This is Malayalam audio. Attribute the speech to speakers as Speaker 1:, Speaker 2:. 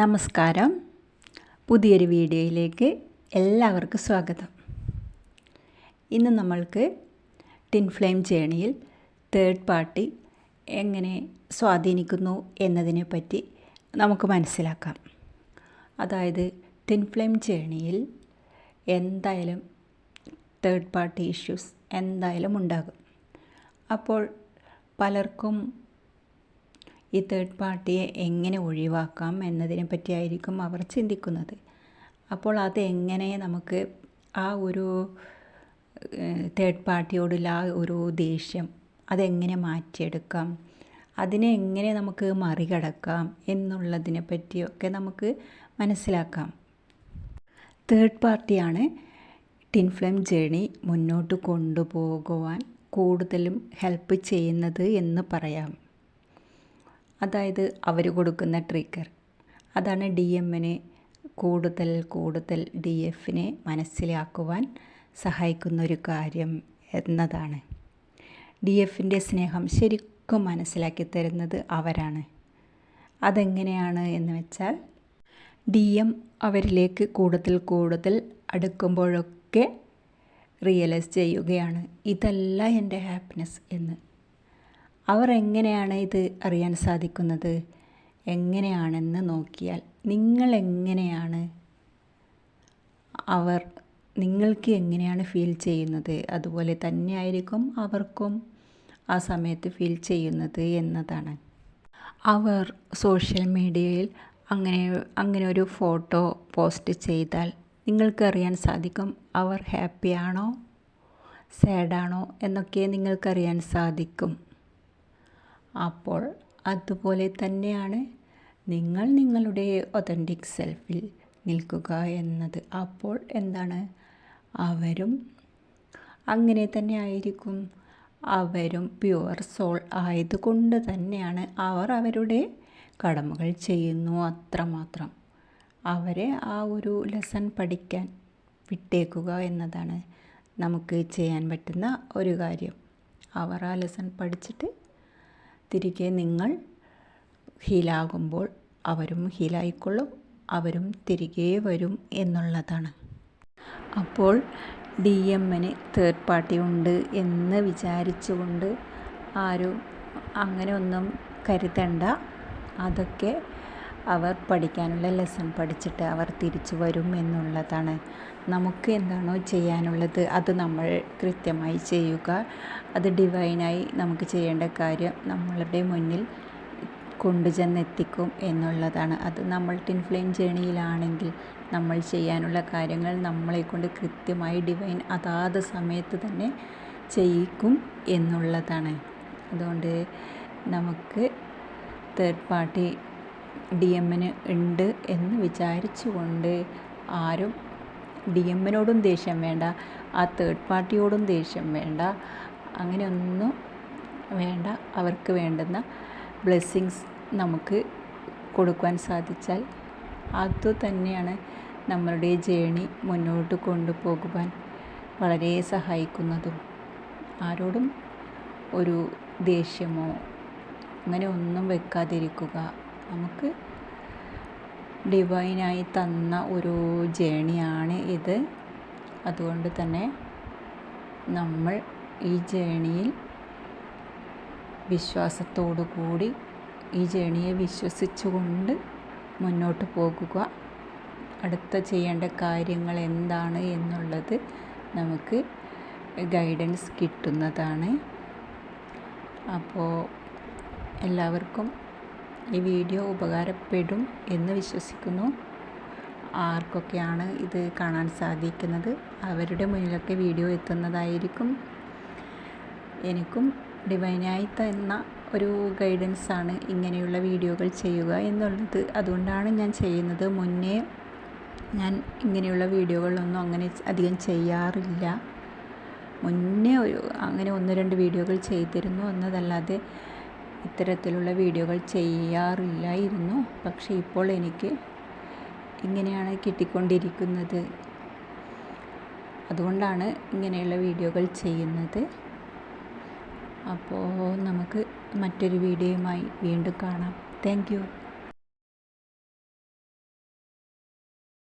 Speaker 1: നമസ്കാരം പുതിയൊരു വീഡിയോയിലേക്ക് എല്ലാവർക്കും സ്വാഗതം ഇന്ന് നമ്മൾക്ക് ടിൻ ഫ്ലെയിം ജേണിയിൽ തേർഡ് പാർട്ടി എങ്ങനെ സ്വാധീനിക്കുന്നു എന്നതിനെ പറ്റി നമുക്ക് മനസ്സിലാക്കാം അതായത് ടിൻ ഫ്ലെയിം ജേണിയിൽ എന്തായാലും തേർഡ് പാർട്ടി ഇഷ്യൂസ് എന്തായാലും ഉണ്ടാകും അപ്പോൾ പലർക്കും ഈ തേർഡ് പാർട്ടിയെ എങ്ങനെ ഒഴിവാക്കാം എന്നതിനെ പറ്റിയായിരിക്കും അവർ ചിന്തിക്കുന്നത് അപ്പോൾ അത് എങ്ങനെ നമുക്ക് ആ ഒരു തേർഡ് പാർട്ടിയോടുള്ള ആ ഒരു ദേഷ്യം അതെങ്ങനെ മാറ്റിയെടുക്കാം അതിനെ എങ്ങനെ നമുക്ക് മറികടക്കാം എന്നുള്ളതിനെ പറ്റിയൊക്കെ നമുക്ക് മനസ്സിലാക്കാം തേർഡ് പാർട്ടിയാണ് ടിൻഫ്ലം ജേണി മുന്നോട്ട് കൊണ്ടുപോകുവാൻ കൂടുതലും ഹെൽപ്പ് ചെയ്യുന്നത് എന്ന് പറയാം അതായത് അവർ കൊടുക്കുന്ന ട്രിഗർ അതാണ് ഡി എമ്മിനെ കൂടുതൽ കൂടുതൽ ഡി എഫിനെ മനസ്സിലാക്കുവാൻ സഹായിക്കുന്ന ഒരു കാര്യം എന്നതാണ് ഡി എഫിൻ്റെ സ്നേഹം ശരിക്കും മനസ്സിലാക്കി തരുന്നത് അവരാണ് അതെങ്ങനെയാണ് എന്ന് വെച്ചാൽ ഡി എം അവരിലേക്ക് കൂടുതൽ കൂടുതൽ അടുക്കുമ്പോഴൊക്കെ റിയലൈസ് ചെയ്യുകയാണ് ഇതല്ല എൻ്റെ ഹാപ്പിനെസ് എന്ന് അവർ എങ്ങനെയാണ് ഇത് അറിയാൻ സാധിക്കുന്നത് എങ്ങനെയാണെന്ന് നോക്കിയാൽ നിങ്ങൾ എങ്ങനെയാണ് അവർ നിങ്ങൾക്ക് എങ്ങനെയാണ് ഫീൽ ചെയ്യുന്നത് അതുപോലെ തന്നെയായിരിക്കും അവർക്കും ആ സമയത്ത് ഫീൽ ചെയ്യുന്നത് എന്നതാണ് അവർ സോഷ്യൽ മീഡിയയിൽ അങ്ങനെ അങ്ങനെ ഒരു ഫോട്ടോ പോസ്റ്റ് ചെയ്താൽ നിങ്ങൾക്കറിയാൻ സാധിക്കും അവർ ഹാപ്പിയാണോ സാഡാണോ എന്നൊക്കെ നിങ്ങൾക്കറിയാൻ സാധിക്കും അപ്പോൾ അതുപോലെ തന്നെയാണ് നിങ്ങൾ നിങ്ങളുടെ ഒതൻറ്റിക് സെൽഫിൽ നിൽക്കുക എന്നത് അപ്പോൾ എന്താണ് അവരും അങ്ങനെ തന്നെ ആയിരിക്കും അവരും പ്യുവർ സോൾ ആയതുകൊണ്ട് തന്നെയാണ് അവർ അവരുടെ കടമകൾ ചെയ്യുന്നു അത്രമാത്രം അവരെ ആ ഒരു ലെസൺ പഠിക്കാൻ വിട്ടേക്കുക എന്നതാണ് നമുക്ക് ചെയ്യാൻ പറ്റുന്ന ഒരു കാര്യം അവർ ആ ലെസൺ പഠിച്ചിട്ട് തിരികെ നിങ്ങൾ ഹീലാകുമ്പോൾ അവരും ഹീലായിക്കൊള്ളും അവരും തിരികെ വരും എന്നുള്ളതാണ് അപ്പോൾ ഡി എമ്മിന് തേർഡ് പാർട്ടി ഉണ്ട് എന്ന് വിചാരിച്ചുകൊണ്ട് ആരും അങ്ങനെ ഒന്നും കരുതണ്ട അതൊക്കെ അവർ പഠിക്കാനുള്ള ലെസൺ പഠിച്ചിട്ട് അവർ തിരിച്ചു വരും എന്നുള്ളതാണ് നമുക്ക് എന്താണോ ചെയ്യാനുള്ളത് അത് നമ്മൾ കൃത്യമായി ചെയ്യുക അത് ഡിവൈനായി നമുക്ക് ചെയ്യേണ്ട കാര്യം നമ്മളുടെ മുന്നിൽ കൊണ്ടുചെന്നെത്തിക്കും എന്നുള്ളതാണ് അത് നമ്മൾ ടിൻഫ്ലെയിം ജേണിയിലാണെങ്കിൽ നമ്മൾ ചെയ്യാനുള്ള കാര്യങ്ങൾ നമ്മളെക്കൊണ്ട് കൃത്യമായി ഡിവൈൻ അതാത് സമയത്ത് തന്നെ ചെയ്യിക്കും എന്നുള്ളതാണ് അതുകൊണ്ട് നമുക്ക് തേർഡ് പാർട്ടി ഡി എമ്മിന് ഉണ്ട് എന്ന് വിചാരിച്ചു കൊണ്ട് ആരും ഡി എമ്മിനോടും ദേഷ്യം വേണ്ട ആ തേർഡ് പാർട്ടിയോടും ദേഷ്യം വേണ്ട അങ്ങനെയൊന്നും വേണ്ട അവർക്ക് വേണ്ടുന്ന ബ്ലെസ്സിങ്സ് നമുക്ക് കൊടുക്കുവാൻ സാധിച്ചാൽ തന്നെയാണ് നമ്മളുടെ ജേണി മുന്നോട്ട് കൊണ്ടുപോകുവാൻ വളരെ സഹായിക്കുന്നതും ആരോടും ഒരു ദേഷ്യമോ അങ്ങനെ ഒന്നും വെക്കാതിരിക്കുക നമുക്ക് ഡിവൈനായി തന്ന ഒരു ജേണിയാണ് ഇത് അതുകൊണ്ട് തന്നെ നമ്മൾ ഈ ജേണിയിൽ വിശ്വാസത്തോടു കൂടി ഈ ജേണിയെ വിശ്വസിച്ചുകൊണ്ട് മുന്നോട്ട് പോകുക അടുത്ത ചെയ്യേണ്ട കാര്യങ്ങൾ എന്താണ് എന്നുള്ളത് നമുക്ക് ഗൈഡൻസ് കിട്ടുന്നതാണ് അപ്പോൾ എല്ലാവർക്കും ഈ വീഡിയോ ഉപകാരപ്പെടും എന്ന് വിശ്വസിക്കുന്നു ആർക്കൊക്കെയാണ് ഇത് കാണാൻ സാധിക്കുന്നത് അവരുടെ മുന്നിലൊക്കെ വീഡിയോ എത്തുന്നതായിരിക്കും എനിക്കും ഡിവൈനായി തന്ന ഒരു ഗൈഡൻസാണ് ഇങ്ങനെയുള്ള വീഡിയോകൾ ചെയ്യുക എന്നുള്ളത് അതുകൊണ്ടാണ് ഞാൻ ചെയ്യുന്നത് മുന്നേ ഞാൻ ഇങ്ങനെയുള്ള വീഡിയോകളൊന്നും അങ്ങനെ അധികം ചെയ്യാറില്ല മുന്നേ ഒരു അങ്ങനെ ഒന്ന് രണ്ട് വീഡിയോകൾ ചെയ്തിരുന്നു എന്നതല്ലാതെ ഇത്തരത്തിലുള്ള വീഡിയോകൾ ചെയ്യാറില്ലായിരുന്നു പക്ഷേ ഇപ്പോൾ എനിക്ക് ഇങ്ങനെയാണ് കിട്ടിക്കൊണ്ടിരിക്കുന്നത് അതുകൊണ്ടാണ് ഇങ്ങനെയുള്ള വീഡിയോകൾ ചെയ്യുന്നത് അപ്പോൾ നമുക്ക് മറ്റൊരു വീഡിയോയുമായി വീണ്ടും കാണാം താങ്ക്